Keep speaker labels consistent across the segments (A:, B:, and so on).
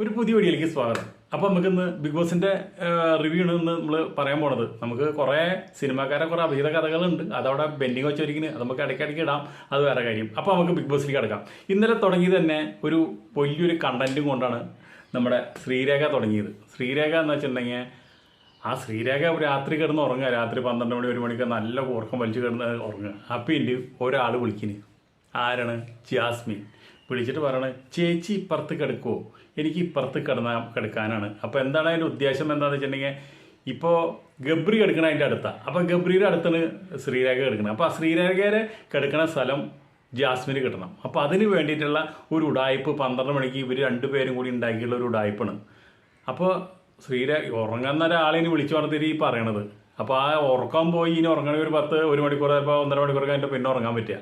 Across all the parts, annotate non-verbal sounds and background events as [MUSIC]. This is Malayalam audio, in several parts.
A: ഒരു പുതിയ വീഡിയോയിലേക്ക് സ്വാഗതം. അപ്പോൾ നമുക്കിന്ന് ബിഗ് ബോസിന്റെ റിവ്യൂ ആണ് ഇന്ന് നമ്മൾ പറയാൻ പോണത്. നമുക്ക് കുറേ സിനിമാക്കാരെ കുറേ അഭിഹിത കഥകളുണ്ട്. അതവിടെ ബെൻഡിങ് വെച്ചൊരിക്കണ് അത് നമുക്ക് ഇടയ്ക്കിടയ്ക്ക് ഇടാം. അത് വേറെ കാര്യം. അപ്പോൾ നമുക്ക് ബിഗ് ബോസിലേക്ക് കിടക്കാം. ഇന്നലെ തുടങ്ങിയത് തന്നെ ഒരു വലിയൊരു കണ്ടന്റും കൊണ്ടാണ് നമ്മുടെ ശ്രീരേഖ തുടങ്ങിയത്. ശ്രീരേഖ എന്ന് വെച്ചിട്ടുണ്ടെങ്കിൽ ആ ശ്രീരേഖ രാത്രി കിടന്ന് ഉറങ്ങുക. രാത്രി പന്ത്രണ്ട് മണി ഒരു മണിക്ക് നല്ല ഉറക്കം വലിച്ചു കിടന്ന് ഉറങ്ങുക. അപ്പം ഇന്റെ ഒരാൾ വിളിക്കുന്നു ആരാണ്? ജാസ്മിൻ. വിളിച്ചിട്ട് പറയണേ ചേച്ചി ഇപ്പുറത്ത് കിടക്കുമോ എനിക്ക് ഇപ്പുറത്ത് കിടന്ന കിടക്കാനാണ്. അപ്പോൾ എന്താണ് അതിന്റെ ഉദ്ദേശം? എന്താണെന്ന് വെച്ചിട്ടുണ്ടെങ്കിൽ ഇപ്പോൾ ഗബ്രി കിടക്കണ അതിന്റെ അടുത്താണ് അപ്പോൾ ഗബ്രിയുടെ അടുത്താണ് ശ്രീരേഖ കിടക്കണം അപ്പോൾ ആ ശ്രീരേഖയുടെ കിടക്കുന്ന സ്ഥലം ജാസ്മിന് കിട്ടണം. അപ്പോൾ അതിന് വേണ്ടിയിട്ടുള്ള ഒരു ഉടായ്പ് പന്ത്രണ്ട് മണിക്ക് ഇവർ രണ്ടുപേരും കൂടി ഉണ്ടാക്കിയുള്ള ഒരു ഉടായ്പാണ് അപ്പോൾ ശ്രീരേഖ ഉറങ്ങുന്ന ഒരാളിനെ വിളിച്ചു പറഞ്ഞിട്ട് ഈ പറയണത്. അപ്പോൾ ആ ഉറക്കാൻ പോയി ഇനി ഉറങ്ങണമെങ്കിൽ ഒരു പത്ത് ഒരു മണിക്കൂർ ഇപ്പോൾ ഒന്നര മണിക്കൂർ കഴിഞ്ഞിട്ട് പിന്നെ ഉറങ്ങാൻ പറ്റുക.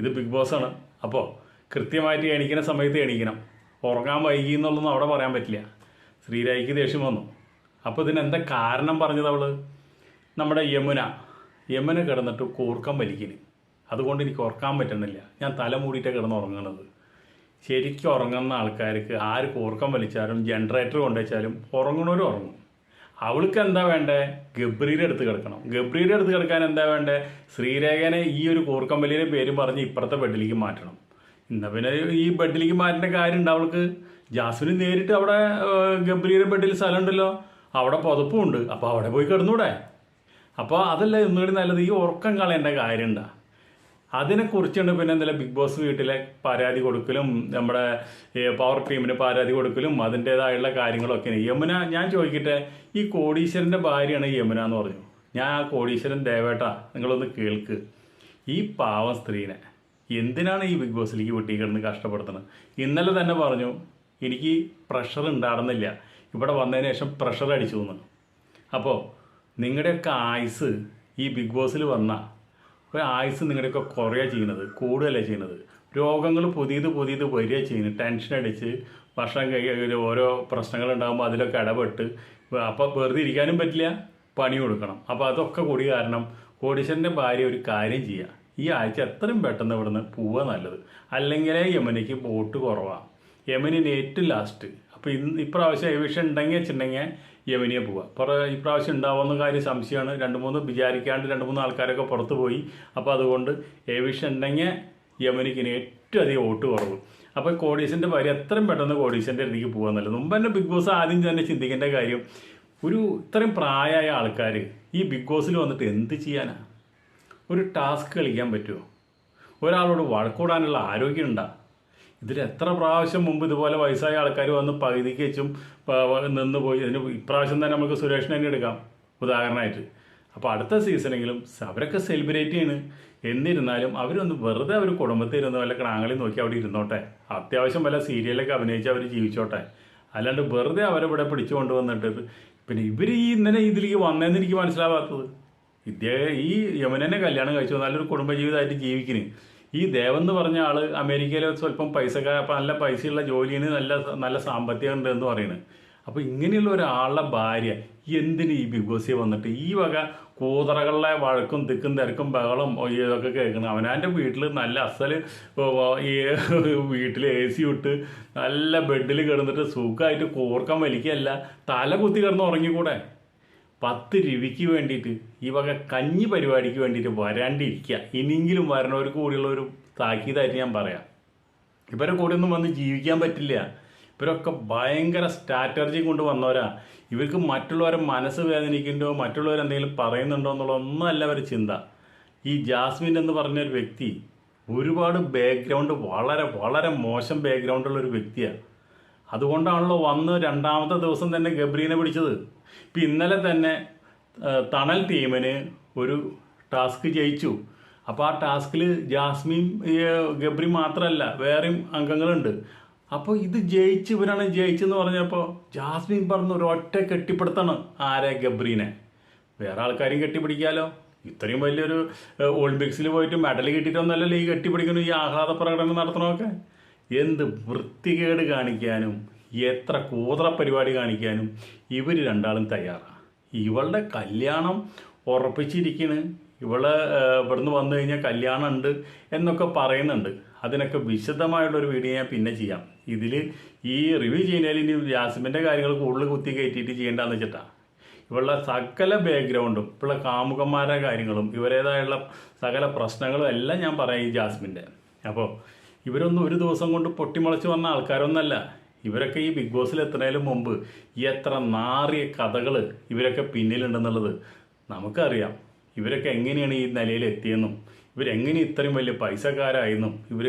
A: ഇത് ബിഗ് ബോസ് ആണ്. അപ്പോൾ കൃത്യമായിട്ട് എണീക്കുന്ന സമയത്ത് എണീക്കണം. ഉറങ്ങാൻ വൈകി എന്നുള്ളതൊന്നും അവിടെ പറയാൻ പറ്റില്ല. ശ്രീരായിക്ക് ദേഷ്യം വന്നു. അപ്പോൾ ഇതിന് എന്താ കാരണം പറഞ്ഞത് അവൾ നമ്മുടെ യമുന. യമുന കിടന്നിട്ട് കൂർക്കം വലിക്കിന് അതുകൊണ്ട് എനിക്ക് ഉറക്കാൻ പറ്റുന്നില്ല. ഞാൻ തല മൂടിയിട്ടാണ് കിടന്ന് ഉറങ്ങുന്നത് ശരിക്കും ഉറങ്ങുന്ന ആൾക്കാർക്ക് ആര് കൂർക്കം വലിച്ചാലും ജനറേറ്റർ കൊണ്ടുവച്ചാലും ഉറങ്ങണവരും ഉറങ്ങും. അവൾക്ക് എന്താ വേണ്ടേ? ഗബ്രിയുടെ അടുത്ത് കിടക്കണം. ഗബ്രിയുടെ അടുത്ത് കിടക്കാൻ എന്താ വേണ്ടേ? ശ്രീരേഖനെ ഈ ഒരു കൂർക്കം വലിയുടെ പേരും പറഞ്ഞ് ഇപ്പുറത്തെ ബെഡിലേക്ക് മാറ്റണം. എന്നാ പിന്നെ ഈ ബെഡിലേക്ക് മാറ്റേണ്ട കാര്യമുണ്ട്. അവൾക്ക് ജാസ്മിന് നേരിട്ട് അവിടെ ഗംഭീര ബെഡിൽ സ്ഥലം ഉണ്ടല്ലോ അവിടെ പുതപ്പുമുണ്ട്. അപ്പോൾ അവിടെ പോയി കിടന്നൂടെ. അപ്പോൾ അതല്ല ഒന്നുകൂടി നല്ലത്. ഈ ഉറക്കം കളയേണ്ട കാര്യമുണ്ടാ. അതിനെക്കുറിച്ചുണ്ട് പിന്നെ എന്തായാലും ബിഗ് ബോസ് വീട്ടിലെ പരാതി കൊടുക്കലും നമ്മുടെ പവർ ടീമിന് പരാതി കൊടുക്കലും അതിന്റെതായുള്ള കാര്യങ്ങളൊക്കെ. യമുന ഞാൻ ചോദിക്കട്ടെ ഈ കോടീശ്വരന്റെ ഭാര്യയാണ് യമുന എന്ന് പറഞ്ഞു. ഞാൻ ആ കോടീശ്വരൻ ദേവേട്ട നിങ്ങളൊന്ന് കേൾക്ക്. ഈ പാവം സ്ത്രീനെ. എന്തിനാണ് ഈ ബിഗ് ബോസിലേക്ക് വെട്ടി കിടന്ന് കഷ്ടപ്പെടുത്തുന്നത്? ഇന്നലെ തന്നെ പറഞ്ഞു എനിക്ക് പ്രഷർ ഉണ്ടായിരുന്നില്ല. ഇവിടെ വന്നതിന് ശേഷം പ്രഷർ അടിച്ചു തന്നു അപ്പോൾ നിങ്ങളുടെയൊക്കെ ആയുസ് ഈ ബിഗ് ബോസിൽ വന്ന ഒരു ആയുസ് നിങ്ങളുടെയൊക്കെ കുറയുക ചെയ്യുന്നത് കൂടുതലാണ് ചെയ്യുന്നത്. രോഗങ്ങൾ പുതിയത് പുതിയത് വരിക ചെയ്യുന്നത് ടെൻഷൻ അടിച്ച് ഭക്ഷണം കഴിക്കുക ഓരോ പ്രശ്നങ്ങൾ ഉണ്ടാകുമ്പോൾ അതിലൊക്കെ ഇടപെട്ട് അപ്പോൾ വെറുതെ ഇരിക്കാനും പറ്റില്ല പണി കൊടുക്കണം. അപ്പോൾ അതൊക്കെ കൂടി കാരണം കോടീശ്വരന്റെ ഭാര്യ ഒരു കാര്യം ചെയ്യുക ഈ ആഴ്ച എത്രയും പെട്ടെന്ന് ഇവിടുന്ന് പോവുക നല്ലത്. അല്ലെങ്കിൽ യമനിക്ക് ബോട്ട് കുറവാണ് യമനിന് ഏറ്റവും ലാസ്റ്റ് അപ്പോൾ ഇന്ന് ഇപ്രാവശ്യം ഏവിഷൻ ഉണ്ടെങ്കിൽ വെച്ചിട്ടുണ്ടെങ്കിൽ യമനിയെ പോവുക. അപ്പോൾ ഇപ്രാവശ്യം ഉണ്ടാവുന്ന കാര്യം സംശയമാണ്. രണ്ട് മൂന്ന് വിചാരിക്കാണ്ട് രണ്ട് മൂന്ന് ആൾക്കാരൊക്കെ പുറത്ത് പോയി. അപ്പോൾ അതുകൊണ്ട് ഏവിഷൻ ഉണ്ടെങ്കിൽ യമനിക്ക് ഏറ്റവും അധികം വോട്ട് കുറവ്. അപ്പോൾ കോടീശന്റെ ഭാര്യ എത്രയും പെട്ടെന്ന് കോടീശന്റെ അടുത്തേക്ക് പോകാൻ നല്ലത്. മുമ്പ് തന്നെ ബിഗ് ബോസ് ആദ്യം തന്നെ ചിന്തിക്കേണ്ട കാര്യം ഒരു ഇത്രയും പ്രായമായ ആൾക്കാർ ഈ ബിഗ് ബോസിൽ വന്നിട്ട് എന്ത് ചെയ്യാനാണ് ഒരു ടാസ്ക് കളിക്കാൻ പറ്റുമോ ഒരാളോട് വഴക്കൂടാനുള്ള ആരോഗ്യം ഉണ്ടാ? ഇതിൽ എത്ര പ്രാവശ്യം മുമ്പ് ഇതുപോലെ വയസ്സായ ആൾക്കാർ വന്ന് പകുതിക്ക് വെച്ചും നിന്ന് പോയി. ഇതിന് ഇപ്രാവശ്യം തന്നെ നമുക്ക് സുരേഷിനെ തന്നെ എടുക്കാം ഉദാഹരണമായിട്ട്. അപ്പോൾ അടുത്ത സീസണെങ്കിലും അവരൊക്കെ സെലിബ്രേറ്റ് ചെയ്യണ്. എന്നിരുന്നാലും അവരൊന്ന് വെറുതെ അവർ കുടുംബത്തിൽ ഇരുന്ന് വല്ല ക്രാങ്ങളിൽ നോക്കി അവിടെ ഇരുന്നോട്ടെ. അത്യാവശ്യം വല്ല സീരിയലൊക്കെ അഭിനയിച്ച് അവർ ജീവിച്ചോട്ടെ. അല്ലാണ്ട് വെറുതെ അവരെ ഇവിടെ പിടിച്ചു കൊണ്ടുവന്നിട്ട് പിന്നെ ഇവർ ഈ ഇന്നലെ ഇതിലേക്ക് വന്നതെന്ന് എനിക്ക് മനസ്സിലാവാത്തത്. ഇദ്ദേഹം ഈ യമനെന്നെ കല്യാണം കഴിച്ചു. നല്ലൊരു കുടുംബജീവിതമായിട്ട് ജീവിക്കുന്നു ഈ ദേവൻ എന്ന് പറഞ്ഞ ആൾ അമേരിക്കയിലെ സ്വല്പം പൈസ നല്ല പൈസയുള്ള ജോലിയാണ് നല്ല നല്ല സാമ്പത്തികം ഉണ്ട് എന്ന് പറയുന്നത് അപ്പോൾ ഇങ്ങനെയുള്ള ഒരാളുടെ ഭാര്യ എന്തിന് ഈ ബിഗ് ബോസിൽ വന്നിട്ട് ഈ വക കൂതറകളുടെ വഴക്കും തിക്കും തിരക്കും ബഹളം ഇതൊക്കെ കേൾക്കണം. അവനാന്റെ വീട്ടിൽ നല്ല ഓ, ഈ [LAUGHS] വീട്ടിൽ എ സി ഇട്ട് നല്ല ബെഡിൽ കിടന്നിട്ട് സുഖമായിട്ട് കൂർക്കം വലിക്കുകയല്ല തല കുത്തി കിടന്ന് ഉറങ്ങിക്കൂടെ? പത്ത് രൂപയ്ക്ക് വേണ്ടിയിട്ട് ഈ വക കഞ്ഞി പരിപാടിക്ക് വേണ്ടിയിട്ട് വരാണ്ടിരിക്കുക. ഇനിയെങ്കിലും വരണവർക്ക് കൂടിയുള്ള ഒരു താക്കീതായിട്ട് ഞാൻ പറയാം. ഇവരെ കൂടെ ഒന്നും വന്ന് ജീവിക്കാൻ പറ്റില്ല. ഇവരൊക്കെ ഭയങ്കര സ്ട്രാറ്റജി കൊണ്ട് വന്നവരാ. ഇവർക്ക് മറ്റുള്ളവരെ മനസ്സ് വേദനിക്കുന്നുണ്ടോ മറ്റുള്ളവർ എന്തെങ്കിലും പറയുന്നുണ്ടോ എന്നുള്ള ഒന്നല്ല അവരുടെ ചിന്ത. ഈ ജാസ്മിൻ എന്ന് പറഞ്ഞ ഒരു വ്യക്തി ഒരുപാട് ബാക്ക്ഗ്രൗണ്ട് വളരെ വളരെ മോശം ബാക്ക്ഗ്രൗണ്ടുള്ള ഒരു വ്യക്തിയാണ് അതുകൊണ്ടാണല്ലോ വന്ന് രണ്ടാമത്തെ ദിവസം തന്നെ ഗബ്രീനെ പിടിച്ചത്. ഇപ്പം ഇന്നലെ തന്നെ തണൽ ടീമിന് ഒരു ടാസ്ക് ജയിച്ചു. അപ്പോൾ ആ ടാസ്കിൽ ജാസ്മിൻ ഗബ്രി മാത്രമല്ല വേറെയും അംഗങ്ങളുണ്ട്. അപ്പോൾ ഇത് ജയിച്ച് ഇവരാണ് ജയിച്ചെന്ന് പറഞ്ഞപ്പോൾ ജാസ്മിൻ പറഞ്ഞ ഒരു ഒറ്റ കെട്ടിപ്പിടുത്താണ് ആരെ ഗബ്രീനെ. വേറെ ആൾക്കാരെയും കെട്ടിപ്പിടിക്കാലോ? ഇത്രയും വലിയൊരു ഒളിമ്പിക്സിൽ പോയിട്ട് മെഡൽ കിട്ടിയിട്ടൊന്നല്ലല്ലോ ഈ കെട്ടിപ്പിടിക്കുന്നു ഈ ആഹ്ലാദ പ്രകടനം നടത്തണമൊക്കെ എന്ത് വൃത്തികേട് കാണിക്കാനും എത്ര കൂതറ പരിപാടി കാണിക്കാനും ഇവർ രണ്ടാളും തയ്യാറാണ്. ഇവളുടെ കല്യാണം ഉറപ്പിച്ചിരിക്കുന്നു ഇവൾ ഇവിടുന്ന് വന്നു കഴിഞ്ഞാൽ കല്യാണം ഉണ്ട് എന്നൊക്കെ പറയുന്നുണ്ട്. അതിനൊക്കെ വിശദമായുള്ളൊരു വീഡിയോ ഞാൻ പിന്നെ ചെയ്യാം. ഇതിൽ ഈ റിവ്യൂ ചെയ്യുന്നതിൽ ഇനി ജാസ്മിന്റെ കാര്യങ്ങൾ കൂടുതൽ കുത്തി കയറ്റിയിട്ട് ചെയ്യേണ്ടതെന്ന് വെച്ചിട്ടാണ് ഇവളുടെ സകല ബാക്ക്ഗ്രൗണ്ടും ഇവളുടെ കാമുകന്മാരുടെ കാര്യങ്ങളും ഇവരേതായുള്ള സകല പ്രശ്നങ്ങളും എല്ലാം ഞാൻ പറയാം ഈ ജാസ്മിന്റെ അപ്പോൾ ഇവരൊന്നും ഒരു ദിവസം കൊണ്ട് പൊട്ടിമുളച്ച് വന്ന ആൾക്കാരൊന്നല്ല. ഇവരൊക്കെ ഈ ബിഗ് ബോസിൽ എത്തുന്നതിന് മുമ്പ് എത്ര നാറിയ കഥകൾ ഇവരൊക്കെ പിന്നിലുണ്ടെന്നുള്ളത് നമുക്കറിയാം. ഇവരൊക്കെ എങ്ങനെയാണ് ഈ നിലയിൽ എത്തിയെന്നും ഇവരെങ്ങനെ ഇത്രയും വലിയ പൈസക്കാരായെന്നും ഇവർ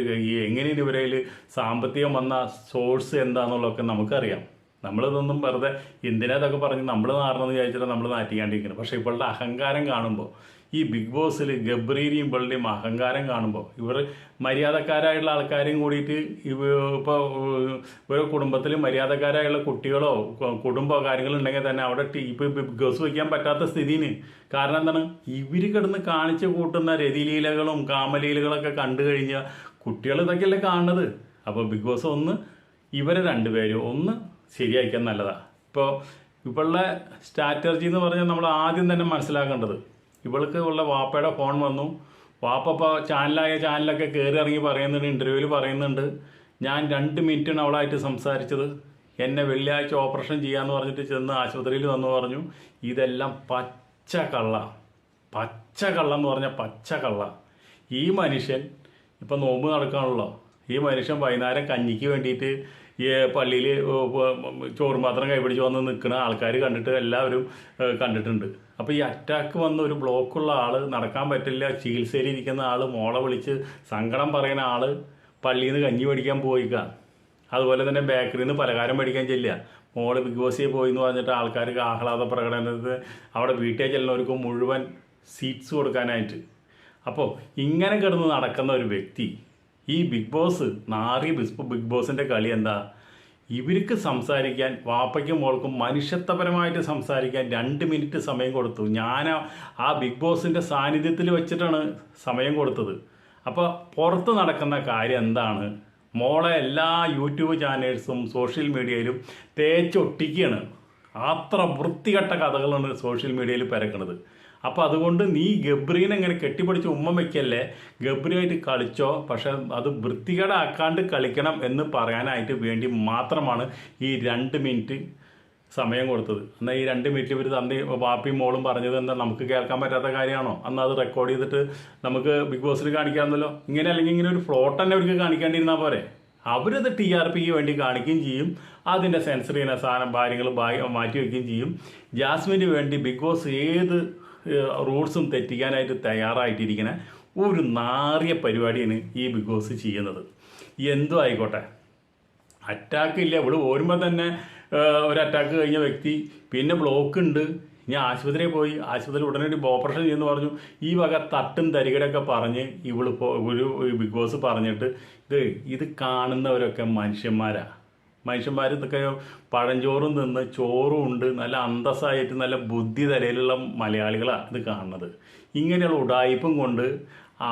A: എങ്ങനെയാണ് ഇവരതിൽ സാമ്പത്തികം വന്ന സോഴ്സ് എന്താണെന്നുള്ളതൊക്കെ നമുക്കറിയാം. നമ്മളിതൊന്നും വെറുതെ എന്തിനാ ഇതൊക്കെ പറഞ്ഞ് നമ്മൾ നാറണമെന്ന് വിചാരിച്ചിട്ട് നമ്മൾ നാറ്റിക്കാണ്ടിരിക്കുന്നത്. പക്ഷേ ഇവളുടെ അഹങ്കാരം കാണുമ്പോൾ ഈ ബിഗ് ബോസിൽ ഗബ്രീരിയും പള്ളിയും അഹങ്കാരം കാണുമ്പോൾ ഇവർ മര്യാദക്കാരായുള്ള ആൾക്കാരെയും കൂടിയിട്ട് ഇപ്പോൾ ഓരോ കുടുംബത്തിൽ മര്യാദക്കാരായുള്ള കുട്ടികളോ കുടുംബമോ കാര്യങ്ങളുണ്ടെങ്കിൽ തന്നെ അവിടെ ഇപ്പോൾ ബിഗ് ബോസ് വയ്ക്കാൻ പറ്റാത്ത സ്ഥിതിന് കാരണം എന്താണ്? ഇവർ കിടന്ന് കാണിച്ചു കൂട്ടുന്ന രതിലീലകളും കാമലീലകളൊക്കെ കണ്ടു കഴിഞ്ഞാൽ കുട്ടികൾ ഇതൊക്കെയല്ലേ കാണുന്നത്? അപ്പോൾ ബിഗ് ബോസ് ഒന്ന് ഇവരെ രണ്ടുപേരും ഒന്ന് ശരിയാക്കാൻ നല്ലതാണ് ഇപ്പോൾ ഇപ്പോഴുള്ള സ്ട്രാറ്റജി എന്ന് പറഞ്ഞാൽ നമ്മൾ ആദ്യം തന്നെ മനസ്സിലാക്കേണ്ടത് ഇവൾക്ക് ഉള്ള വാപ്പയുടെ ഫോൺ വന്നു. വാപ്പ ഇപ്പോൾ ചാനലായ ചാനലൊക്കെ കയറി ഇറങ്ങി പറയുന്നുണ്ട് ഇന്റർവ്യൂവിൽ പറയുന്നുണ്ട്. ഞാൻ രണ്ട് മിനിറ്റാണ് അവളായിട്ട് സംസാരിച്ചത്. എന്നെ വെള്ളിയാഴ്ച ഓപ്പറേഷൻ ചെയ്യാമെന്ന് പറഞ്ഞിട്ട് ചെന്ന് ആശുപത്രിയിൽ വന്നു പറഞ്ഞു. ഇതെല്ലാം പച്ച കള്ള. പച്ച കള്ള എന്ന് പറഞ്ഞാൽ പച്ച കള്ള. ഈ മനുഷ്യൻ ഇപ്പം നോമ്പ് നടക്കാണല്ലോ. ഈ മനുഷ്യൻ വൈകുന്നേരം കഞ്ഞിക്ക് വേണ്ടിയിട്ട് ഈ പള്ളിയിൽ ചോറ് മാത്രം കൈപിടിച്ച് വന്ന് നിൽക്കുന്ന ആൾക്കാർ കണ്ടിട്ട് എല്ലാവരും കണ്ടിട്ടുണ്ട്. അപ്പോൾ ഈ അറ്റാക്ക് വന്ന ഒരു ബ്ലോക്കുള്ള ആൾ നടക്കാൻ പറ്റില്ല ചികിത്സയിൽ ഇരിക്കുന്ന ആൾ മോളെ വിളിച്ച് സങ്കടം പറയുന്ന ആൾ പള്ളിയിൽ നിന്ന് കഞ്ഞി മേടിക്കാൻ പോയിക്ക. അതുപോലെ തന്നെ ബേക്കറിയിൽ നിന്ന് പലഹാരം മേടിക്കാൻ ചെല്ലുക. മോൾ ബിഗ് ബോസിൽ പോയി എന്ന് പറഞ്ഞിട്ട് ആൾക്കാർക്ക് ആഹ്ലാദ പ്രകടനത്തിന് അവിടെ വീട്ടിൽ ചെല്ലുന്നവർക്ക് മുഴുവൻ സീറ്റ്സ് കൊടുക്കാനായിട്ട്. അപ്പോൾ ഇങ്ങനെ കിടന്ന് നടക്കുന്ന ഒരു വ്യക്തി ഈ ബിഗ് ബോസ് നാറി ബിഗ് ബോസിന്റെ കളി എന്താ? ഇവർക്ക് സംസാരിക്കാൻ വാപ്പയ്ക്കും മോൾക്കും മനുഷ്യത്വപരമായിട്ട് സംസാരിക്കാൻ രണ്ട് മിനിറ്റ് സമയം കൊടുത്തു. ഞാൻ ആ- ബിഗ് ബോസിന്റെ സാന്നിധ്യത്തിൽ വെച്ചിട്ടാണ് സമയം കൊടുത്തത്. അപ്പോൾ പുറത്ത് നടക്കുന്ന കാര്യം എന്താണ്? മോളെ എല്ലാ യൂട്യൂബ് ചാനൽസും സോഷ്യൽ മീഡിയയിലും തേച്ചൊട്ടിക്കുകയാണ്. അത്ര വൃത്തികെട്ട കഥകളാണ് സോഷ്യൽ മീഡിയയിൽ പരക്കണത്. അപ്പോൾ അതുകൊണ്ട് നീ ഗബ്രീനെ ഇങ്ങനെ കെട്ടിപ്പിടിച്ച് ഉമ്മ വയ്ക്കല്ലേ ഗബ്രിയായിട്ട് കളിച്ചോ? പക്ഷെ അത് വൃത്തികേടാക്കാണ്ട് കളിക്കണം എന്ന് പറയാനായിട്ട് വേണ്ടി മാത്രമാണ് ഈ രണ്ട് മിനിറ്റ് സമയം കൊടുത്തത്. എന്നാൽ ഈ രണ്ട് മിനിറ്റ് ഇവർ തന്നി വാപ്പി മോളും പറഞ്ഞത് എന്താ? നമുക്ക് കേൾക്കാൻ പറ്റാത്ത കാര്യമാണോ? അന്ന് അത് റെക്കോർഡ് ചെയ്തിട്ട് നമുക്ക് ബിഗ് ബോസിൽ കാണിക്കാമെന്നല്ലോ ഇങ്ങനെ അല്ലെങ്കിൽ ഇങ്ങനെ ഒരു ഫ്ലോട്ട് തന്നെ അവർക്ക് കാണിക്കാണ്ടിരുന്നാൽ പോരെ? അവരത് ടി ആർ പിക്ക് വേണ്ടി കാണിക്കുകയും ചെയ്യും. അതിന്റെ ചെയ്യുന്ന സാധനം കാര്യങ്ങൾ മാറ്റി വയ്ക്കുകയും ചെയ്യും. ജാസ്മിന് വേണ്ടി ബിഗ് ബോസ് ഏത് റൂൾസും തെറ്റിക്കാനായിട്ട് തയ്യാറായിട്ടിരിക്കുന്ന ഒരു നാറിയ പരിപാടിയാണ് ഈ ബിഗ് ബോസ് ചെയ്യുന്നത്. എന്തോ ആയിക്കോട്ടെ. അറ്റാക്ക് ഇല്ല. ഇവിടെ പോരുമ്പോൾ തന്നെ ഒരു അറ്റാക്ക് കഴിഞ്ഞ വ്യക്തി പിന്നെ ബ്ലോക്ക് ഉണ്ട്. ഞാൻ ആശുപത്രിയിൽ പോയി. ആശുപത്രി ഉടനടി ഓപ്പറേഷൻ ചെയ്യുന്നു പറഞ്ഞു. ഈ വക തട്ടും തരികടൊക്കെ പറഞ്ഞ് ഇവളിപ്പോൾ ഒരു ബിഗ് ബോസ് പറഞ്ഞിട്ട് ഇത് ഇത് കാണുന്നവരൊക്കെ മനുഷ്യന്മാരാ. മനുഷ്യന്മാർ ഇതൊക്കെ പഴഞ്ചോറും തിന്ന് ചോറും ഉണ്ട് നല്ല അന്തസ്സായിട്ട് നല്ല ബുദ്ധി തലയിലുള്ള മലയാളികളാണ് ഇത് കാണുന്നത്. ഇങ്ങനെയുള്ള ഉടായ്പും കൊണ്ട് ആ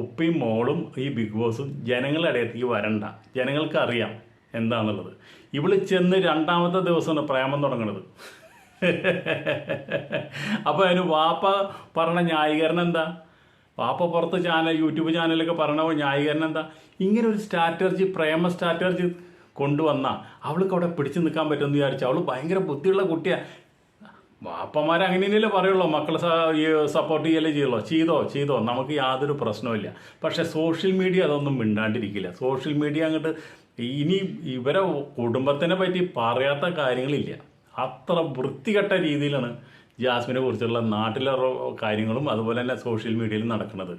A: ഉപ്പയും മോളും ഈ ബിഗ് ബോസും ജനങ്ങളുടെ ഇടയിലേക്ക് വരണ്ട. ജനങ്ങൾക്കറിയാം എന്താണെന്നുള്ളത് ഇവിടെ ചെന്ന് രണ്ടാമത്തെ ദിവസമാണ് പ്രേമം തുടങ്ങുന്നത് [LAUGHS] അപ്പോൾ അതിന് വാപ്പ പറഞ്ഞ ന്യായീകരണം എന്താ? വാപ്പ പുറത്ത് ചാനൽ യൂട്യൂബ് ചാനലൊക്കെ പറഞ്ഞ ന്യായീകരണം എന്താ? ഇങ്ങനെ ഒരു സ്ട്രാറ്റജി പ്രേമ സ്ട്രാറ്റജി കൊണ്ടുവന്ന. അവൾക്ക് അവിടെ പിടിച്ചു നിൽക്കാൻ പറ്റുമെന്ന് വിചാരിച്ചു. അവൾ ഭയങ്കര ബുദ്ധിയുള്ള കുട്ടിയാണ് അപ്പന്മാർ അങ്ങനെ തന്നെയല്ലേ പറയുള്ളൂ. മക്കളെ സപ്പോർട്ട് ചെയ്യല്ലേ ചെയ്യുള്ളൂ. ചെയ്തോ ചെയ്തോ. നമുക്ക് യാതൊരു പ്രശ്നവുമില്ല പക്ഷേ സോഷ്യൽ മീഡിയ അതൊന്നും മിണ്ടാണ്ടിരിക്കില്ല. സോഷ്യൽ മീഡിയ അങ്ങോട്ട് ഇനി ഇവരെ കുടുംബത്തിനെ പറ്റി പറയാത്ത കാര്യങ്ങളില്ല. അത്ര വൃത്തികെട്ട രീതിയിലാണ് ജാസ്മിനെ കുറിച്ചുള്ള നാട്ടിലെ കാര്യങ്ങളും അതുപോലെ തന്നെ സോഷ്യൽ മീഡിയയിൽ നടക്കുന്നത്.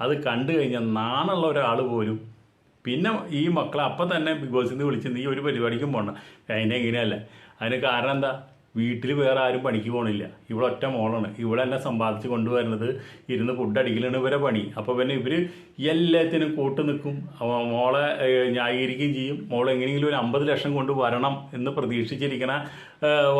A: അത് കണ്ടു കഴിഞ്ഞാൽ നാണുള്ള ഒരാൾ പോലും പിന്നെ ഈ മക്കളെ അപ്പം തന്നെ ബിഗ് ബോസിൽ നിന്ന് വിളിച്ച് നീ ഒരു പരിപാടിക്കും പോകണം അതിനെ എങ്ങനെയല്ല? അതിന് കാരണം എന്താ? വീട്ടിൽ വേറെ ആരും പണിക്ക് പോകണില്ല ഇവിടെ ഒറ്റ മോളാണ്. ഇവിടെ എന്നെ സമ്പാദിച്ച് കൊണ്ടുവരുന്നത് ഇരുന്ന് ഫുഡ് അടിക്കലാണ് ഇവരെ പണി. അപ്പോൾ പിന്നെ ഇവർ എല്ലാത്തിനും കൂട്ട് നിൽക്കും. മോളെ ന്യായീകരിക്കുകയും ചെയ്യും. മോൾ എങ്ങനെയെങ്കിലും ഒരു അമ്പത് ലക്ഷം കൊണ്ട് വരണം എന്ന് പ്രതീക്ഷിച്ചിരിക്കണ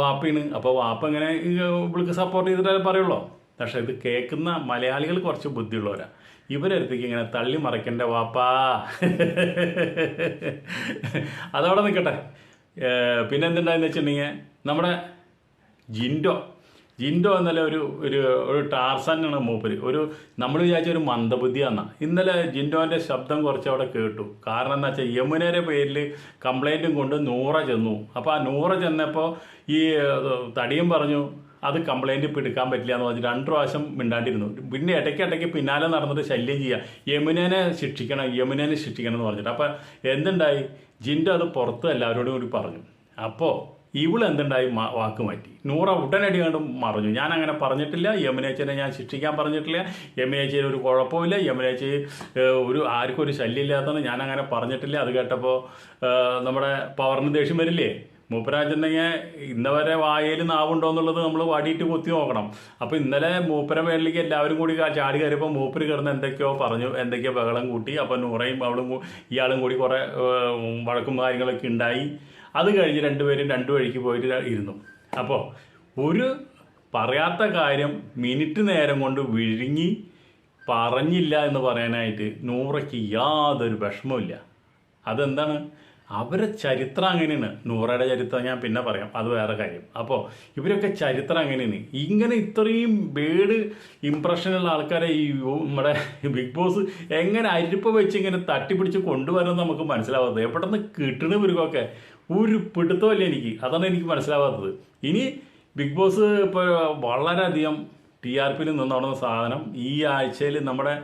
A: വാപ്പിന് അപ്പോൾ വാപ്പ ഇങ്ങനെ ഇവൾക്ക് സപ്പോർട്ട് ചെയ്തിട്ടേ പറയുള്ളൂ? പക്ഷേ ഇത് കേൾക്കുന്ന മലയാളികൾ കുറച്ച് ബുദ്ധിയുള്ളവരാ. ഇവരടുത്തേക്ക് ഇങ്ങനെ തള്ളി മറയ്ക്കണ്ട വാപ്പാ? അതവിടെ നിൽക്കട്ടെ പിന്നെ എന്തുണ്ടായെന്ന് വെച്ചിട്ടുണ്ടെങ്കിൽ നമ്മുടെ ജിൻഡോ. ജിൻഡോ എന്നല്ല ഒരു ഒരു ഒരു ടാർസാനാണ് മൂപ്പര്. ഒരു നമ്മൾ വിചാരിച്ച ഒരു മന്ദബുദ്ധിയാന്ന. ഇന്നലെ ജിൻഡോന്റെ ശബ്ദം കുറച്ച് അവിടെ കേട്ടു. കാരണം എന്താ വെച്ചാൽ യമുനയുടെ പേരിൽ കംപ്ലൈന്റും കൊണ്ട് നൂറ ചെന്നു. അപ്പോൾ ആ നൂറ ചെന്നപ്പോൾ ഈ തടിയും പറഞ്ഞു അത് കംപ്ലൈന്റ് ഇപ്പോൾ എടുക്കാൻ പറ്റില്ല എന്ന് പറഞ്ഞ് രണ്ട് പ്രാവശ്യം മിണ്ടാണ്ടിരുന്നു. പിന്നെ ഇടയ്ക്ക് ഇടയ്ക്ക് പിന്നാലെ നടന്നിട്ട് ശല്യം ചെയ്യുക യമുനേനെ ശിക്ഷിക്കണം യമുനേനെ ശിക്ഷിക്കണം എന്ന് പറഞ്ഞിട്ട്. അപ്പോൾ എന്തുണ്ടായി? ജിന്റെ അത് പുറത്ത് എല്ലാവരോടും കൂടി പറഞ്ഞു. അപ്പോൾ ഇവൾ എന്തുണ്ടായി? വാക്ക് മാറ്റി. നൂറ ഉടനടി കണ്ട് മറഞ്ഞു. ഞാൻ അങ്ങനെ പറഞ്ഞിട്ടില്ല യമുനേച്ചനെ ഞാൻ ശിക്ഷിക്കാൻ പറഞ്ഞിട്ടില്ല. യമുനേച്ചയിൽ ഒരു കുഴപ്പമില്ല യമുനേച്ചി ഒരു ആർക്കും ഒരു ശല്യമില്ലാത്തതെന്ന് ഞാൻ അങ്ങനെ പറഞ്ഞിട്ടില്ല. അത് കേട്ടപ്പോൾ നമ്മുടെ പവറിന് ദേഷ്യം വരില്ലേ? മൂപ്പരാജുണ്ടെങ്കിൽ ഇന്നവരെ വായയിൽ നാവുണ്ടോ എന്നുള്ളത് നമ്മൾ വാടിയിട്ട് കൊത്തി നോക്കണം. അപ്പോൾ ഇന്നലെ മൂപ്പര മേളിലേക്ക് എല്ലാവരും കൂടി ചാടി കയറിയപ്പോൾ മൂപ്പര് കയറുന്ന എന്തൊക്കെയോ പറഞ്ഞു. എന്തൊക്കെയോ ബഹളം കൂട്ടി. അപ്പോൾ നൂറയും അവളും ഇയാളും കൂടി കുറേ വഴക്കും കാര്യങ്ങളൊക്കെ ഉണ്ടായി അത് കഴിഞ്ഞ് രണ്ടുപേരും രണ്ടു വഴിക്ക് പോയിട്ട് ഇരുന്നു. അപ്പോൾ ഒരു പറയാത്ത കാര്യം മിനിറ്റ് നേരം കൊണ്ട് വിഴുങ്ങി പറഞ്ഞില്ല എന്ന് പറയാനായിട്ട് നൂറയ്ക്ക് യാതൊരു വിഷമമില്ല അതെന്താണ്? അവരെ ചരിത്രം അങ്ങനെയാണ്. നൂറയുടെ ചരിത്രം ഞാൻ പിന്നെ പറയാം. അത് വേറെ കാര്യം. അപ്പോൾ ഇവരൊക്കെ ചരിത്രം അങ്ങനെയാണ്. ഇങ്ങനെ ഇത്രയും ബേഡ് ഇമ്പ്രഷനുള്ള ആൾക്കാരെ ഈ നമ്മുടെ ബിഗ് ബോസ് എങ്ങനെ അരിപ്പ് വെച്ച് ഇങ്ങനെ തട്ടിപ്പിടിച്ച് കൊണ്ടുവരുന്നത് നമുക്ക് മനസ്സിലാവാത്തത്? എവിടെ നിന്ന് കിട്ടണ ഇവർക്കൊക്കെ ഒരു പിടുത്തമല്ല എനിക്ക്. അതാണ് എനിക്ക് മനസ്സിലാവാത്തത്. ഇനി ബിഗ് ബോസ് ഇപ്പോൾ വളരെയധികം ടി ആർ പിയിൽ നിന്നോടുന്ന സാധനം ഈ ആഴ്ചയിൽ നമ്മുടെ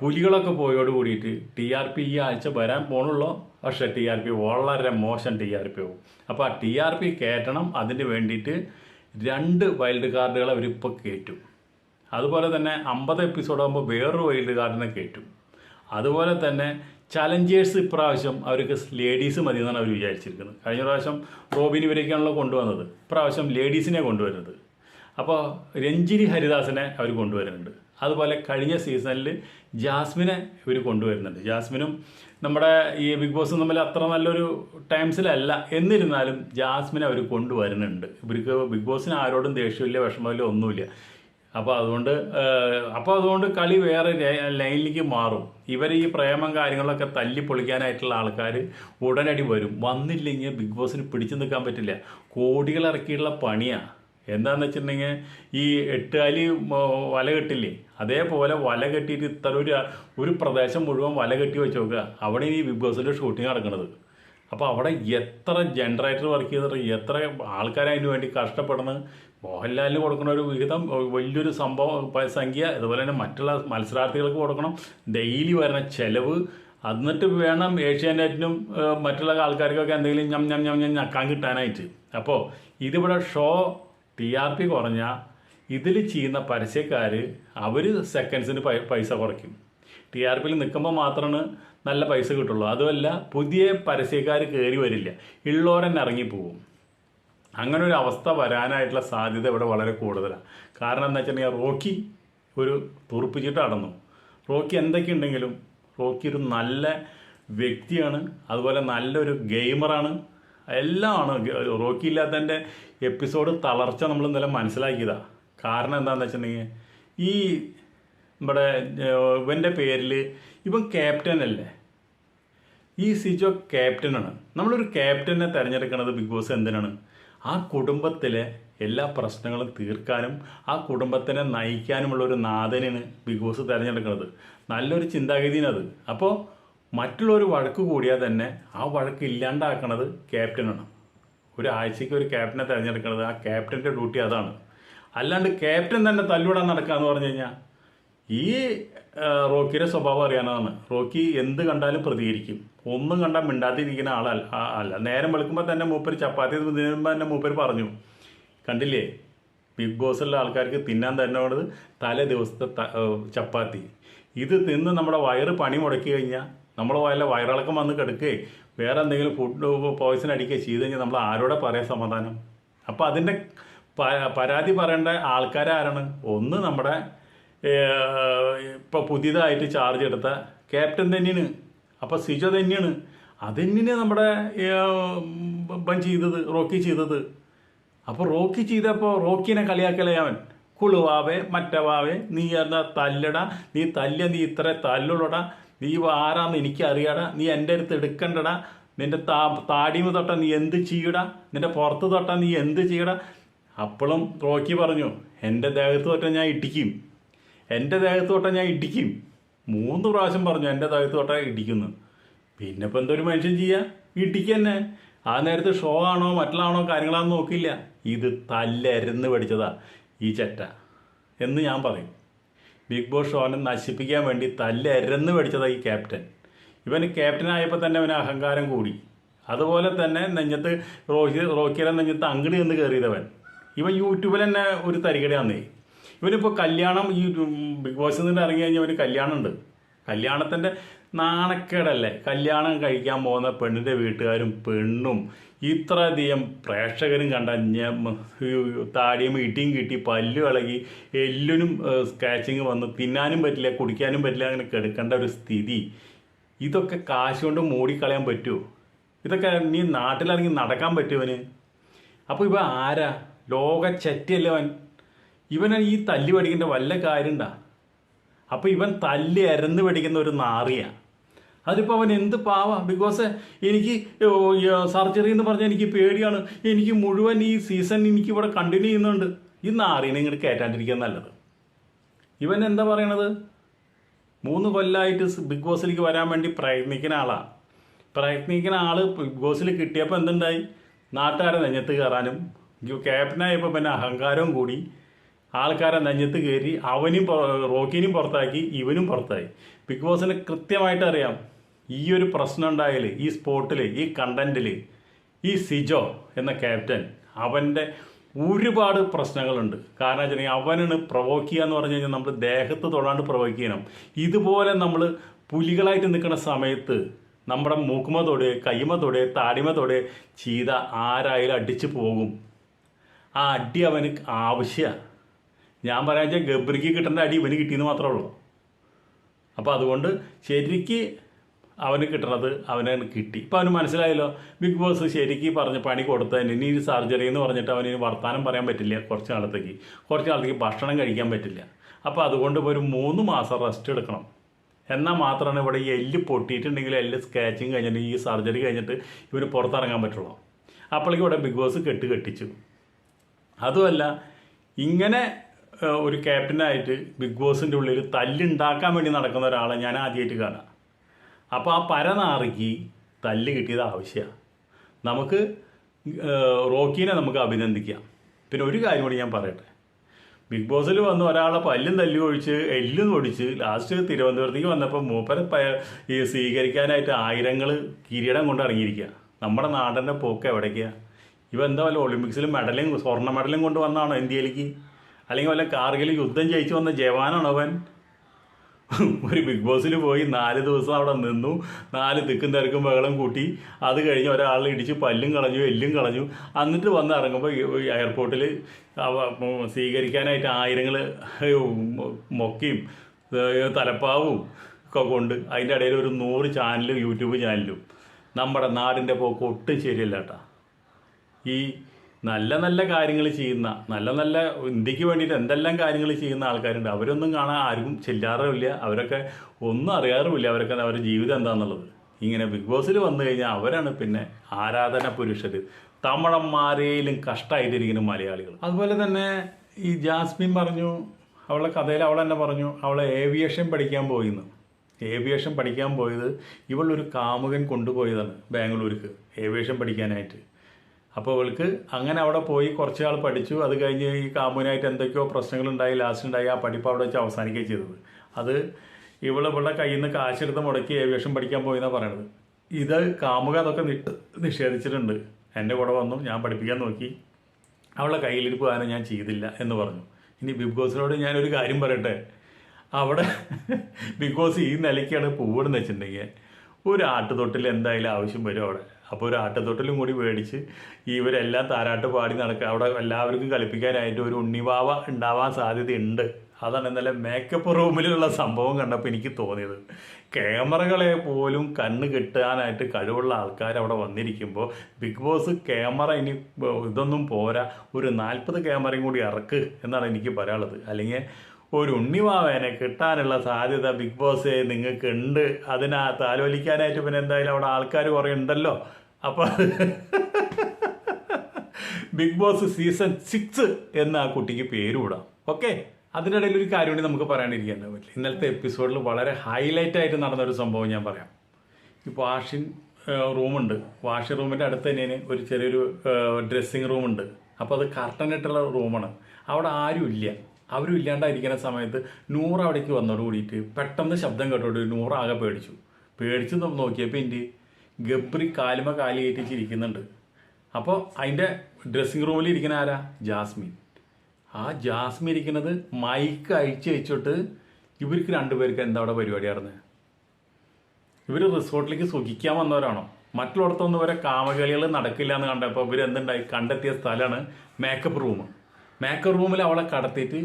A: പുലികളൊക്കെ പോയോട് കൂടിയിട്ട് ടി ആർ പി ഈ ആഴ്ച വരാൻ പോണുള്ളൂ? പക്ഷേ ടി ആർ പി വളരെ മോശം ടി ആർ പി ആവും. അപ്പോൾ ആ ടി ആർ പി കയറ്റണം. അതിന് വേണ്ടിയിട്ട് രണ്ട് വൈൽഡ് കാർഡുകൾ അവരിപ്പോൾ കയറ്റും. അതുപോലെ തന്നെ അമ്പത് എപ്പിസോഡ് ആകുമ്പോൾ വേറൊരു വൈൽഡ് കാർഡിനെ കയറ്റും. അതുപോലെ തന്നെ ചലഞ്ചേഴ്സ് ഇപ്രാവശ്യം അവർക്ക് ലേഡീസ് മതി എന്നാണ് അവർ വിചാരിച്ചിരിക്കുന്നത്. കഴിഞ്ഞ പ്രാവശ്യം റോബിൻ ഇവരൊക്കെയാണല്ലോ കൊണ്ടുവന്നത്. ഇപ്രാവശ്യം ലേഡീസിനെ കൊണ്ടുവരുന്നത്. അപ്പോൾ രഞ്ജിനി ഹരിദാസിനെ അവർ കൊണ്ടുവരുന്നുണ്ട്. അതുപോലെ കഴിഞ്ഞ സീസണിൽ ജാസ്മിനെ ഇവർ കൊണ്ടുവരുന്നുണ്ട്. ജാസ്മിനും നമ്മുടെ ഈ ബിഗ് ബോസും തമ്മിൽ അത്ര നല്ലൊരു ടൈംസിലല്ല. എന്നിരുന്നാലും ജാസ്മിനെ അവർ കൊണ്ടുവരുന്നുണ്ട്. ഇവർക്ക് ബിഗ് ബോസിന് ആരോടും ദേഷ്യമില്ല വിഷമമില്ല ഒന്നുമില്ല. അപ്പോൾ അതുകൊണ്ട് അപ്പോൾ അതുകൊണ്ട് കളി വേറെ ലൈനിലേക്ക് മാറും. ഇവർ ഈ പ്രേമം കാര്യങ്ങളൊക്കെ തല്ലി പൊളിക്കാനായിട്ടുള്ള ആൾക്കാർ ഉടനടി വരും. വന്നില്ലെങ്കിൽ ബിഗ് ബോസിന് പിടിച്ചു നിൽക്കാൻ പറ്റില്ല. കോടികൾ ഇറക്കിയിട്ടുള്ള പണിയാണ് എന്താന്ന് വെച്ചിട്ടുണ്ടെങ്കിൽ ഈ എട്ടുകാലി വല കെട്ടില്ലേ? അതേപോലെ വല കെട്ടിയിട്ട് ഇത്ര ഒരു ഒരു പ്രദേശം മുഴുവൻ വല കെട്ടി വെച്ച് നോക്കുക. അവിടെ ഈ ബിഗ് ബോസിന്റെ ഷൂട്ടിംഗ് നടക്കുന്നത് അപ്പോൾ അവിടെ എത്ര ജനറേറ്റർ വർക്ക് ചെയ്തിട്ട് എത്ര ആൾക്കാർ അതിന് വേണ്ടി കഷ്ടപ്പെടുന്നത് മോഹൻലാലിന് കൊടുക്കുന്ന ഒരു വിഹിതം വലിയൊരു സംഭവം സംഖ്യ അതുപോലെ തന്നെ മറ്റുള്ള മത്സരാർത്ഥികൾക്ക് കൊടുക്കണം. ഡെയിലി വരുന്ന ചിലവ് എന്നിട്ട് വേണം ഏഷ്യാനെറ്റിനും മറ്റുള്ള ആൾക്കാർക്കൊക്കെ എന്തെങ്കിലും ഞം ഞം ഞം ഞം ഞക്കാൻ കിട്ടാനായിട്ട്. അപ്പോൾ ഇതിവിടെ ഷോ ടി ആർ പി കുറഞ്ഞാൽ ഇതിൽ ചെയ്യുന്ന പരസ്യക്കാർ അവർ സെക്കൻഡ്സിന് പൈസ കുറയ്ക്കും. ടി ആർ പിയിൽ നിൽക്കുമ്പോൾ മാത്രമാണ് നല്ല പൈസ കിട്ടുള്ളൂ. അതുമല്ല പുതിയ പരസ്യക്കാർ കയറി വരില്ല. ഉള്ളവരെന്നെ ഇറങ്ങിപ്പോവും. അങ്ങനെ ഒരു അവസ്ഥ വരാനായിട്ടുള്ള സാധ്യത ഇവിടെ വളരെ കൂടുതലാണ് കാരണം എന്താ വെച്ചിട്ടുണ്ടെങ്കിൽ റോക്കി ഒരു തുറുപ്പിച്ചിട്ട് അടന്നു റോക്കി എന്തൊക്കെ ഉണ്ടെങ്കിലും റോക്കി ഒരു നല്ല വ്യക്തിയാണ്. അതുപോലെ നല്ലൊരു ഗെയിമറാണ്. എല്ലാമാണ് റോക്കി ഇല്ലാത്തതിന്റെ എപ്പിസോഡ് തളർച്ച നമ്മൾ ഇന്നലെ മനസ്സിലാക്കിയതാണ് കാരണം എന്താണെന്ന് വെച്ചിട്ടുണ്ടെങ്കിൽ ഈ നമ്മുടെ ഇവന്റെ പേരിൽ ഇവൻ ക്യാപ്റ്റൻ അല്ലേ? ഈ സിജോ ക്യാപ്റ്റനാണ് നമ്മളൊരു ക്യാപ്റ്റനെ തിരഞ്ഞെടുക്കുന്നത് ബിഗ് ബോസ് എന്തിനാണ്? ആ കുടുംബത്തിലെ എല്ലാ പ്രശ്നങ്ങളും തീർക്കാനും ആ കുടുംബത്തിനെ നയിക്കാനുമുള്ള ഒരു നാഥനാണ് ബിഗ് ബോസ് തിരഞ്ഞെടുക്കുന്നത് നല്ലൊരു ചിന്താഗതിയാണത് അപ്പോൾ മറ്റുള്ളവർ വഴക്ക് കൂടിയാൽ തന്നെ ആ വഴക്ക് ഇല്ലാണ്ടാക്കണത് ക്യാപ്റ്റനാണ്. ഒരു ആഴ്ചയ്ക്ക് ഒരു ക്യാപ്റ്റനെ തിരഞ്ഞെടുക്കുന്നത് ആ ക്യാപ്റ്റന്റെ ഡ്യൂട്ടി അതാണ്. അല്ലാണ്ട് ക്യാപ്റ്റൻ തന്നെ തല്ലുവിടാൻ നടക്കുക എന്ന് പറഞ്ഞു കഴിഞ്ഞാൽ ഈ റോക്കിയുടെ സ്വഭാവം അറിയാനാണ് റോക്കി എന്ത് കണ്ടാലും പ്രതികരിക്കും. ഒന്നും കണ്ടാൽ മിണ്ടാതിരിക്കുന്ന ആളല്ല അല്ല നേരം വെളുക്കുമ്പോൾ തന്നെ മൂപ്പർ ചപ്പാത്തി തിന്നുമ്പോൾ തന്നെ മൂപ്പർ പറഞ്ഞു കണ്ടില്ലേ? ബിഗ് ബോസിലുള്ള ആൾക്കാർക്ക് തിന്നാൻ തന്നെ തലേ ദിവസത്തെ ചപ്പാത്തി. ഇത് തിന്ന് നമ്മുടെ വയറ് പണി മുടക്കി കഴിഞ്ഞാൽ നമ്മൾ വല്ല വയറിളക്കം വന്ന് കിടക്കുകയും വേറെ എന്തെങ്കിലും ഫുഡ് പോയ്സൺ അടിക്കുകയും ചെയ്ത് കഴിഞ്ഞാൽ നമ്മൾ ആരോടെ പറയാൻ സമാധാനം? അപ്പോൾ അതിന്റെ പരാതി പറയേണ്ട ആൾക്കാരാരാണ് ഒന്ന് നമ്മുടെ ഇപ്പോൾ പുതിയതായിട്ട് ചാർജ് എടുത്ത ക്യാപ്റ്റൻ തന്നെയാണ്. അപ്പോൾ സിജോ തന്നെയാണ്. അതെന്നെ നമ്മുടെ ഇപ്പം ചെയ്തത് റോക്കി ചെയ്തത്. അപ്പോൾ റോക്കി ചെയ്തപ്പോൾ റോക്കിനെ കളിയാക്കലേ അവൻ? കുളുവാവേ മറ്റവാവേ നീ എന്താ തല്ലട? നീ തല്ല നീ ഇത്ര തല്ലുള്ളടാ. നീ ആരാന്ന് എനിക്കറിയാടാ. നീ എന്റെ അടുത്ത് എടുക്കണ്ടടാ. നിന്റെ താ താടിമ തൊട്ട നീ എന്ത് ചെയ്യടാ? നിന്റെ പുറത്ത് തൊട്ട നീ എന്ത് ചെയ്യടാ? അപ്പോഴും റോക്കി പറഞ്ഞു എന്റെ ദേഹത്ത് തൊട്ട ഞാൻ ഇടിക്കും. എന്റെ ദേഹത്ത് തൊട്ട ഞാൻ ഇടിക്കും. മൂന്ന് പ്രാവശ്യം പറഞ്ഞു എന്റെ ദേഹത്ത് തൊട്ട ഇടിക്കുന്നു. പിന്നെ ഇപ്പം എന്തൊരു മനുഷ്യൻ ചെയ്യുക ഇടിക്കന്നെ. ആ നേരത്ത് ഷോ ആണോ മറ്റുള്ളതാണോ കാര്യങ്ങളാണെന്ന് നോക്കില്ല. ഇത് തല്ലരുന്ന് പഠിച്ചതാ ഈ ചെറ്റ എന്ന് ഞാൻ പറയും. ബിഗ് ബോസ് ഷോനെ നശിപ്പിക്കാൻ വേണ്ടി തല്ലെരന്ന് പഠിച്ചതാ ഈ ക്യാപ്റ്റൻ. ഇവന് ക്യാപ്റ്റനായപ്പോൾ തന്നെ അവന് അഹങ്കാരം കൂടി. അതുപോലെ തന്നെ നെഞ്ഞത്ത് റോക്കി റോക്കിയുടെ നെഞ്ഞത്ത് അങ്ങടി നിന്ന് കയറിയതവൻ ഇവൻ യൂട്യൂബിൽ തന്നെ ഒരു തരികടയാന്നേ ഇവനിപ്പോൾ കല്യാണം ഈ ബിഗ് ബോസിൽ നിന്ന് ഇറങ്ങി കഴിഞ്ഞാൽ ഇവന് കല്യാണമുണ്ട്. കല്യാണത്തിന്റെ നാണക്കേടല്ലേ? കല്യാണം കഴിക്കാൻ പോകുന്ന പെണ്ണിന്റെ വീട്ടുകാരും പെണ്ണും ഇത്രയധികം പ്രേക്ഷകരും കണ്ട താടിയും ഇടിയും കിട്ടി പല്ലു ഇളകി എല്ലിനും സ്കാച്ചിങ് വന്ന്. തിന്നാനും പറ്റില്ല കുടിക്കാനും പറ്റില്ല അങ്ങനെ കെടുക്കേണ്ട ഒരു സ്ഥിതി. ഇതൊക്കെ കാശ് കൊണ്ട് മൂടിക്കളയാൻ പറ്റുമോ ഇതൊക്കെ നീ നാട്ടിലിറങ്ങി നടക്കാൻ പറ്റുമവന് അപ്പോൾ ഇവ ആരാ? ലോക ചെറ്റിയല്ലേ അവൻ? ഇവന് ഈ തല്ലി പഠിക്കേണ്ട വല്ല കാര്യമുണ്ടാ അപ്പോൾ ഇവൻ തല്ലി അരന്ന് പഠിക്കുന്ന ഒരു നാറിയ. അതിപ്പോൾ അവൻ എന്ത് പാവാ? ബിക്കോസ് എനിക്ക് സർജറി എന്ന് പറഞ്ഞാൽ എനിക്ക് പേടിയാണ്. എനിക്ക് മുഴുവൻ ഈ സീസൺ എനിക്ക് ഇവിടെ കണ്ടിന്യൂ ചെയ്യുന്നുണ്ട്. ഈ നാറിനെ ഇങ്ങോട്ട് കയറ്റാണ്ടിരിക്കാൻ നല്ലത്. ഇവൻ എന്താ പറയണത്? മൂന്ന് കൊല്ലമായിട്ട് ബിഗ് ബോസിലേക്ക് വരാൻ വേണ്ടി പ്രയത്നിക്കുന്ന ആളാണ് പ്രയത്നിക്കുന്ന ആൾ ബിഗ് ബോസിൽ കിട്ടിയപ്പോൾ എന്തുണ്ടായി? നാട്ടുകാരെ നെഞ്ഞത്ത് കയറാനും ക്യാപ്റ്റനായപ്പോൾ പിന്നെ അഹങ്കാരവും കൂടി. ആൾക്കാരെ നെഞ്ഞത്ത് കയറി അവനും റോക്കിനും പുറത്താക്കി ഇവനും പുറത്തായി. ബിഗ് ബോസിന് കൃത്യമായിട്ട് അറിയാം. ഈ ഒരു പ്രശ്നം ഉണ്ടായാൽ ഈ സ്പോട്ടിൽ ഈ കണ്ടന്റിൽ ഈ സിജോ എന്ന ക്യാപ്റ്റൻ അവന്റെ ഒരുപാട് പ്രശ്നങ്ങളുണ്ട്. കാരണം വെച്ചിട്ടുണ്ടെങ്കിൽ അവനാണ് പ്രൊവോക്ക് ചെയ്യുക എന്ന് പറഞ്ഞു കഴിഞ്ഞാൽ നമ്മൾ ദേഹത്ത് തൊടാണ്ട് പ്രൊവോക്ക് ചെയ്യണം. ഇതുപോലെ നമ്മൾ പുലികളായിട്ട് നിൽക്കുന്ന സമയത്ത് നമ്മുടെ മൂക്കുമ തൊടെ കൈമ തൊടെ താടിമ തൊടെ ചീത ആരായാലും അടിച്ചു പോകും. ആ അടി അവന് ആവശ്യമാണ് ഞാൻ പറയാൻ വെച്ചാൽ ഗബ്രിക്ക് കിട്ടേണ്ട അടി ഇവന് കിട്ടിയെന്ന് മാത്രമേ ഉള്ളൂ. അപ്പോൾ അതുകൊണ്ട് ശരിക്ക് അവന് കിട്ടണത് അവന് കിട്ടി. ഇപ്പം അവന് മനസ്സിലായല്ലോ ബിഗ് ബോസ് ശരിക്ക് പറഞ്ഞ് പണി കൊടുത്തതിന് ഇനി ഈ സർജറി എന്ന് പറഞ്ഞിട്ട് അവന് ഇനി വർത്താനം പറയാൻ പറ്റില്ല കുറച്ച് നാളത്തേക്ക്. കുറച്ച് നാളത്തേക്ക് ഭക്ഷണം കഴിക്കാൻ പറ്റില്ല. അപ്പോൾ അതുകൊണ്ട് ഒരു മൂന്ന് മാസം റെസ്റ്റ് എടുക്കണം. എന്നാൽ മാത്രമാണ് ഇവിടെ ഈ എല്ല് പൊട്ടിയിട്ടുണ്ടെങ്കിൽ എല്ല് സ്കാച്ചിങ് കഴിഞ്ഞിട്ട് ഈ സർജറി കഴിഞ്ഞിട്ട് ഇവന് പുറത്തിറങ്ങാൻ പറ്റുള്ളൂ. അപ്പോഴേക്കും ഇവിടെ ബിഗ് ബോസ് കെട്ട് കെട്ടിച്ചു. അതുമല്ല ഇങ്ങനെ ഒരു ക്യാപ്റ്റനായിട്ട് ബിഗ് ബോസിന്റെ ഉള്ളിൽ തല്ലുണ്ടാക്കാൻ വേണ്ടി നടക്കുന്ന ഒരാളെ ഞാൻ ആദ്യമായിട്ട് കാണാം. അപ്പോൾ ആ പരനാറിക്ക് തല്ല് കിട്ടിയത് ആവശ്യമാണ് നമുക്ക് റോക്കീനെ നമുക്ക് അഭിനന്ദിക്കാം. പിന്നെ ഒരു കാര്യം കൂടി ഞാൻ പറയട്ടെ. ബിഗ് ബോസിൽ വന്ന് ഒരാളെ പല്ലും തല്ലി ഒഴിച്ച് എല്ലും ഒടിച്ച് ലാസ്റ്റ് തിരുവനന്തപുരത്തേക്ക് വന്നപ്പോൾ മൂപ്പരെ ഈ സ്വീകരിക്കാനായിട്ട് ആയിരങ്ങൾ കിരീടം കൊണ്ട് ഇറങ്ങിയിരിക്കുക നമ്മുടെ നാടിന്റെ പോക്ക് എവിടേക്കാണ് ഇവ എന്താ വല്ല ഒളിമ്പിക്സിൽ മെഡലും സ്വർണ മെഡലും കൊണ്ടുവന്നാണോ ഇന്ത്യയിലേക്ക്? അല്ലെങ്കിൽ വല്ല കാർഗിൽ യുദ്ധം ജയിച്ചു വന്ന ജവാനാണോ അവൻ? ഒരു ബിഗ് ബോസിൽ പോയി നാല് ദിവസം അവിടെ നിന്നു. നാല് തിക്കും തിരക്കും ബഹളം കൂട്ടി. അത് കഴിഞ്ഞ് ഒരാളെ ഇടിച്ച് പല്ലും കളഞ്ഞു എല്ലും കളഞ്ഞു. എന്നിട്ട് വന്ന് ഇറങ്ങുമ്പോൾ എയർപോർട്ടിൽ സ്വീകരിക്കാനായിട്ട് ആയിരങ്ങൾ മൊക്കയും തലപ്പാവും ഒക്കെ കൊണ്ട് അതിന്റെ ഇടയിൽ ഒരു നൂറ് ചാനലും യൂട്യൂബ് ചാനലും. നമ്മുടെ നാടിന്റെ പോക്ക് ഒട്ടും ശരിയല്ല കേട്ടോ ഈ നല്ല നല്ല കാര്യങ്ങൾ ചെയ്യുന്ന നല്ല നല്ല ഇന്ത്യയ്ക്ക് വേണ്ടിയിട്ട് എന്തെല്ലാം കാര്യങ്ങൾ ചെയ്യുന്ന ആൾക്കാരുണ്ട്. അവരൊന്നും കാണാൻ ആരും ചെല്ലാറുമില്ല. അവരൊക്കെ ഒന്നും അറിയാറുമില്ല അവരൊക്കെ അവരുടെ ജീവിതം എന്താണെന്നുള്ളത് ഇങ്ങനെ ബിഗ് ബോസിൽ വന്നു കഴിഞ്ഞാൽ അവരാണ് പിന്നെ ആരാധന പുരുഷർ തമിഴന്മാരെയും കഷ്ടമായിട്ടിരിക്കുന്ന മലയാളികൾ അതുപോലെ തന്നെ ഈ ജാസ്മിൻ പറഞ്ഞു അവളെ കഥയിൽ അവൾ തന്നെ പറഞ്ഞു അവളെ ഏവിയേഷൻ പഠിക്കാൻ പോയിന്ന്. ഏവിയേഷൻ പഠിക്കാൻ പോയത് ഇവളൊരു കാമുകൻ കൊണ്ടുപോയതാണ് ബാംഗ്ലൂർക്ക് ഏവിയേഷൻ പഠിക്കാനായിട്ട്. അപ്പോൾ അവൾക്ക് അങ്ങനെ അവിടെ പോയി കുറച്ച് ആൾ പഠിച്ചു. അത് കഴിഞ്ഞ് ഈ കാമുനായിട്ട് എന്തൊക്കെയോ പ്രശ്നങ്ങളുണ്ടായി. ലാസ്റ്റ് ഉണ്ടായി ആ പഠിപ്പ് അവിടെ വെച്ച് അവസാനിക്കുകയും ചെയ്തത്. അത് ഇവൾ ഇവളുടെ കയ്യിൽ നിന്ന് കാശെടുത്ത് മുടക്കി ഏവിയേഷൻ പഠിക്കാൻ പോയെന്നാണ് പറയണത്. ഇത് കാമുക അതൊക്കെ നിഷേധിച്ചിട്ടുണ്ട്. എന്റെ കൂടെ വന്നു. ഞാൻ പഠിപ്പിക്കാൻ നോക്കി. അവളെ കയ്യിലിരിപ്പ് കാരണം ഞാൻ ചെയ്തില്ല എന്ന് പറഞ്ഞു. ഇനി ബിഗ് ബോസിനോട് ഞാനൊരു കാര്യം പറയട്ടെ? അവിടെ [LAUGHS] ബിഗ് ബോസ് ഈ നിലയ്ക്കാണ് പൂവിടുന്ന വെച്ചിട്ടുണ്ടെങ്കിൽ ഒരു ആട്ടുതൊട്ടിൽ എന്തായാലും ആവശ്യം വരും അവിടെ. അപ്പോൾ ഒരു ആട്ടത്തൊട്ടിലും കൂടി മേടിച്ച് ഇവരെല്ലാം താരാട്ട് പാടി നടക്കുക അവിടെ എല്ലാവർക്കും കളിപ്പിക്കാനായിട്ട് ഒരു ഉണ്ണിവാവ ഉണ്ടാവാൻ സാധ്യതയുണ്ട്. അതാണ് ഇന്നലെ മേക്കപ്പ് റൂമിലുള്ള സംഭവം കണ്ടപ്പോൾ എനിക്ക് തോന്നിയത്. ക്യാമറകളെ പോലും കണ്ണ് കിട്ടാനായിട്ട് കഴിവുള്ള ആൾക്കാർ അവിടെ വന്നിരിക്കുമ്പോൾ ബിഗ് ബോസ് ക്യാമറ ഇനി ഇതൊന്നും പോരാ. ഒരു നാൽപ്പത് ക്യാമറയും കൂടി ഇറക്ക് എന്നാണ് എനിക്ക് പറയാനുള്ളത്. അല്ലെങ്കിൽ ഒരു ഉണ്ണിവാവേനെ കിട്ടാനുള്ള സാധ്യത ബിഗ് ബോസ് നിങ്ങൾക്ക് ഉണ്ട് അതിനാ താലോലിക്കാനായിട്ട് പിന്നെ എന്തായാലും അവിടെ ആൾക്കാർ കുറേ ഉണ്ടല്ലോ. അപ്പോൾ ബിഗ് ബോസ് സീസൺ സിക്സ് എന്ന ആ കുട്ടിക്ക് പേര് വിടാം ഓക്കെ അതിനിടയിൽ ഒരു കാര്യം കൂടി നമുക്ക് പറയാനിരിക്കാൻ പറ്റില്ല ഇന്നലത്തെ എപ്പിസോഡിൽ വളരെ ഹൈലൈറ്റ് ആയിട്ട് നടന്ന ഒരു സംഭവം ഞാൻ പറയാം. ഇപ്പോൾ വാഷിംഗ് റൂമുണ്ട്. വാഷിംഗ് റൂമിന്റെ അടുത്ത് തന്നെ ഒരു ചെറിയൊരു ഡ്രസ്സിങ് റൂമുണ്ട് അപ്പോൾ അത് കർട്ടൻ ഇട്ടുള്ള റൂമാണ്. അവിടെ ആരും ഇല്ല. അവരും ഇല്ലാണ്ടായിരിക്കുന്ന സമയത്ത് നൂറ് അവിടേക്ക് വന്നോട് കൂടിയിട്ട് പെട്ടെന്ന് ശബ്ദം കേട്ടോട്ട് നൂറാകെ പേടിച്ചു. പേടിച്ച് നോക്കിയപ്പോൾ എന്റെ ഗബ്രി കാലുമ കാലി ഏറ്റിച്ചിരിക്കുന്നുണ്ട് അപ്പോൾ അതിന്റെ ഡ്രസ്സിംഗ് റൂമിൽ ഇരിക്കുന്ന ആരാ? ജാസ്മിൻ. ആ ജാസ്മിൻ ഇരിക്കുന്നത് മൈക്ക് അഴിച്ചു വെച്ചിട്ട് ഇവർക്ക് രണ്ടുപേർക്ക് എന്താ അവിടെ പരിപാടി നടന്നത് ഇവർ റിസോർട്ടിലേക്ക് സുഖിക്കാൻ വന്നവരാണോ? മറ്റുള്ളിടത്തൊന്നും വരെ കാമകളികൾ നടക്കില്ല എന്ന് കണ്ടപ്പോൾ ഇവർ എന്തുണ്ടായി? കണ്ടെത്തിയ സ്ഥലമാണ് മേക്കപ്പ് റൂം മേക്കപ്പ് റൂമിൽ അവളെ കടത്തിയിട്ട്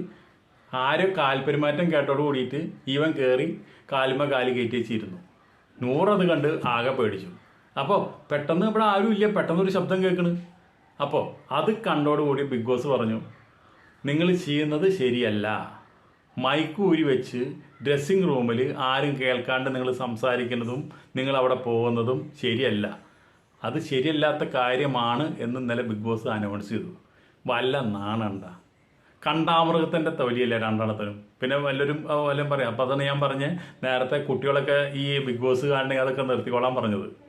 A: ആരോ കാൽപെരുമാറ്റം കേട്ടോട് കൂടിയിട്ട് ഇവൻ കയറി കാലുമ കാലി കയറ്റി വെച്ചിരുന്നു. നൂറത് കണ്ട് ആകെ പേടിച്ചു. അപ്പോൾ പെട്ടെന്ന് ഇവിടെ ആരും ഇല്ല പെട്ടെന്ന് ഒരു ശബ്ദം കേൾക്കണ്. അപ്പോൾ അത് കണ്ടോടുകൂടി ബിഗ് ബോസ് പറഞ്ഞു നിങ്ങൾ ചെയ്യുന്നത് ശരിയല്ല. മൈക്ക് ഊരി വെച്ച് ഡ്രസ്സിങ് റൂമിൽ ആരും കേൾക്കാണ്ട് നിങ്ങൾ സംസാരിക്കുന്നതും നിങ്ങൾ അവിടെ പോകുന്നതും ശരിയല്ല. അത് ശരിയല്ലാത്ത കാര്യമാണ് എന്ന് ഇന്നലെ ബിഗ് ബോസ് അനൗൺസ് ചെയ്തു. വല്ല നാണണ്ട. കണ്ടാമൃഗത്തിന്റെ തൊലിയല്ലേ രണ്ടെണ്ണത്തിനും. പിന്നെ വല്ലവരും വല്ലതും പറയാം. അപ്പോൾ അതാണ് ഞാൻ പറഞ്ഞ് നേരത്തെ കുട്ടികളൊക്കെ ഈ ബിഗ് ബോസ് കാണണമെങ്കിൽ അതൊക്കെ നിർത്തിക്കോളാൻ പറഞ്ഞത്.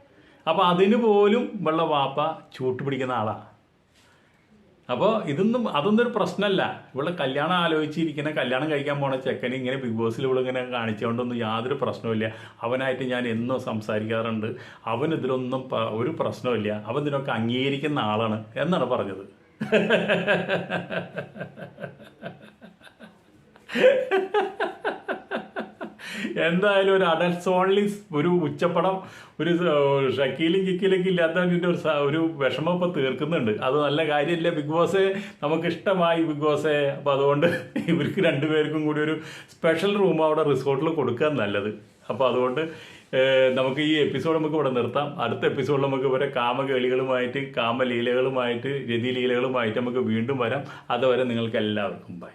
A: അപ്പോൾ അതിന് പോലും വെള്ള വാപ്പ ചൂട്ട് പിടിക്കുന്ന ആളാണ് അപ്പോൾ ഇതൊന്നും അതൊന്നും ഒരു പ്രശ്നമല്ല. ഇവിടെ കല്യാണം ആലോചിച്ചിരിക്കുന്ന കല്യാണം കഴിക്കാൻ പോണ ചെക്കന് ഇങ്ങനെ ബിഗ് ബോസിൽ ഇവിടെ ഇങ്ങനെ കാണിച്ചുകൊണ്ടൊന്നും യാതൊരു പ്രശ്നമില്ല അവനായിട്ട് ഞാൻ എന്നും സംസാരിക്കാറുണ്ട്. അവൻ ഇതിലൊന്നും ഒരു പ്രശ്നമില്ല അവൻ ഇതിനൊക്കെ അംഗീകരിക്കുന്ന ആളാണ് എന്നാണ് പറഞ്ഞത്. [LAUGHS] എന്തായാലും ഒരു അഡൽസ് ഓൺലി ഒരു ഉച്ചപ്പടം ഒരു ഷക്കീലും കിക്കിലൊക്കെ ഇല്ലാത്ത ഒരു ഒരു വിഷമം തീർക്കുന്നുണ്ട്. അത് നല്ല കാര്യമില്ല ബിഗ് ബോസ് നമുക്ക് ഇഷ്ടമായി ബിഗ് ബോസെ അപ്പോൾ അതുകൊണ്ട് ഇവർക്ക് രണ്ടുപേർക്കും കൂടി ഒരു സ്പെഷ്യൽ റൂം അവിടെ റിസോർട്ടിൽ കൊടുക്കാൻ നല്ലത്. അപ്പോൾ അതുകൊണ്ട് നമുക്ക് ഈ എപ്പിസോഡ് നമുക്ക് ഇവിടെ നിർത്താം. അടുത്ത എപ്പിസോഡിൽ നമുക്ക് ഇവരെ കാമകേളികളുമായിട്ട് കാമലീലകളുമായിട്ട് രതിലീലകളുമായിട്ട് നമുക്ക് വീണ്ടും വരാം. അതുവരെ നിങ്ങൾക്ക് എല്ലാവർക്കും ബൈ